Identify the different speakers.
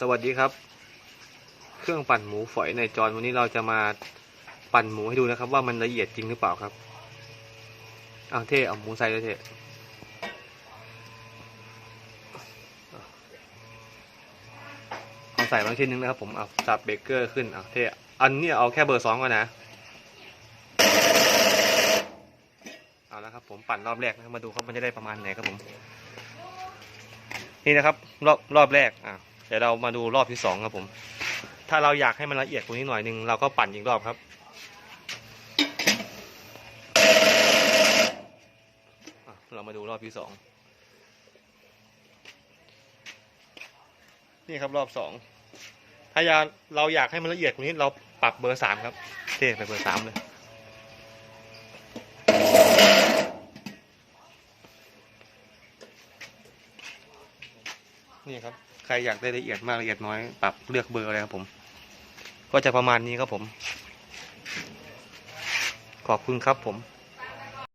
Speaker 1: สวัสดีครับ เครื่องปั่นหมูฝอยในจอนวันนี้เราจะมาปั่นหมูให้ดูนะครับ ว่ามันละเอียดจริงหรือเปล่าครับเอาเท่เอาหมูใส่เลยเท่เอาใส่มาชิ้นนึงนะครับ ผมเอาสับเบเกอร์ขึ้นเอาเท่อันนี้เอาแค่เบอร์สองก่อนนะเอาแล้วครับ ผมปั่นรอบแรกนะครับมาดูครับมันจะได้ประมาณไหนครับผม นี่นะครับ รอบรอบแรกอะ เดี๋ยวเรามาดูรอบที่สองครับผม ถ้าเราอยากให้มันละเอียดกว่านี้หน่อยหนึงเราก็ปั่นอีกรอบครับ เรามาดูรอบที่สองนี่ครับรอบสองถ้าอยาเราอยากให้มันละเอียดกว่านี้เราปรับเบอร์สามครับเท่ไปเบอร์สามเลย นี่ครับ ใครอยากได้ละเอียดมากละเอียดน้อย ปรับเลือกเบอร์เลยครับผม ก็จะประมาณนี้ครับผม ขอบคุณครับผม